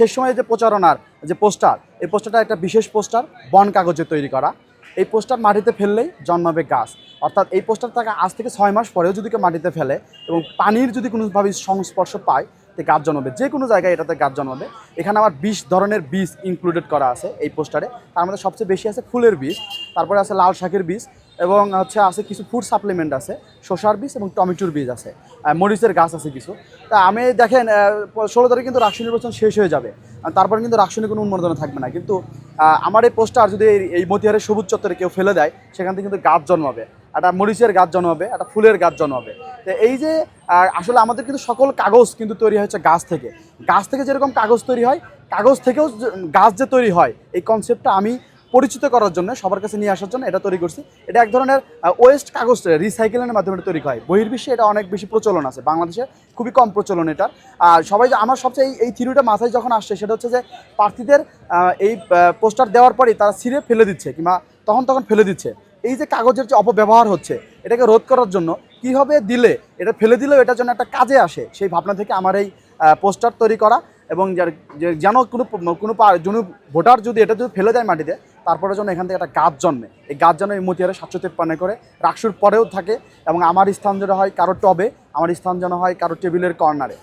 শেষ সময়ে যে প্রচারণার, যে পোস্টার, এই পোস্টারটা একটা বিশেষ পোস্টার, বন কাগজে তৈরি করা। এই পোস্টার মাটিতে ফেললেই জন্মাবে গাছ। অর্থাৎ এই পোস্টার তাকে আজ থেকে ছয় মাস পরেও যদি কেউ মাটিতে ফেলে এবং পানির যদি কোনোভাবে সংস্পর্শ পায়, তে গাছ জন্মাবে। যে কোনো জায়গায় এটাতে গাছ জন্মাবে। এখানে আমার বিশ ধরনের বীজ ইনক্লুডেড করা আছে এই পোস্টারে। তার মধ্যে সবচেয়ে বেশি আছে ফুলের বীজ তারপরে আছে লাল শাকের বীজ এবং হচ্ছে আছে কিছু ফুড সাপ্লিমেন্ট আছে, শসার বীজ এবং টমেটোর বীজ আছে মরিচের গাছ আছে কিছু। তা আমি দেখেন ষোলো তারিখ কিন্তু রাষ্ট্র নির্বাচন শেষ হয়ে যাবে। তারপর কিন্তু রাষ্ট্রীয় কোনো উন্মোদনা থাকবে না। কিন্তু আমার এই পোস্টার যদি এই মতিহারের সবুজ চত্বরে কেউ ফেলে দেয়, সেখান থেকে কিন্তু গাছ জন্মাবে। একটা মরিচের গাছ জন্মাবে, একটা ফুলের গাছ জন্মাবে। তো এই যে আসলে আমাদের কিন্তু সকল কাগজ কিন্তু তৈরি হয়েছে গাছ থেকে। গাছ থেকে যেরকম কাগজ তৈরি হয়, কাগজ থেকেও গাছ যে তৈরি হয়, এই কনসেপ্টটা আমি পরিচিত করার জন্য, সবার কাছে নিয়ে আসার জন্য এটা তৈরি করছি। এটা এক ধরনের ওয়েস্ট কাগজ রিসাইকেলের মাধ্যমে তৈরি হয়। বহির্বিশ্বে এটা অনেক বেশি প্রচলন আছে। বাংলাদেশে খুবই কম প্রচলন এটা। আর সবাই আমার সবচেয়ে এই- থিওরিটা মাথায় যখন আসছে, সেটা হচ্ছে যে, প্রার্থীদের এই পোস্টার দেওয়ার পরেই তারা ছিঁড়ে ফেলে দিচ্ছে, কিংবা তখন তখন ফেলে দিচ্ছে। এই যে কাগজের যে অপব্যবহার হচ্ছে, এটাকে রোধ করার জন্য কীভাবে দিলে, এটা ফেলে দিলেও এটার জন্য একটা কাজে আসে, সেই ভাবনা থেকে আমার এই পোস্টার তৈরি করা। এবং যার- যে- যেন কোনো কোনো কোনো ভোটার যদি এটা যদি ফেলে দেয় মাটিতে তারপরে যেন এখান থেকে একটা গাছ জন্মে। এই গাছ যেন এই মতিয়ারে সাতশো তেপ্পান্ন করে রাকসুর পরেও থাকে এবং আমার স্থান যেন হয় কারোর টবে, আমার স্থান যেন হয় কারোর টেবিলের কর্নারে।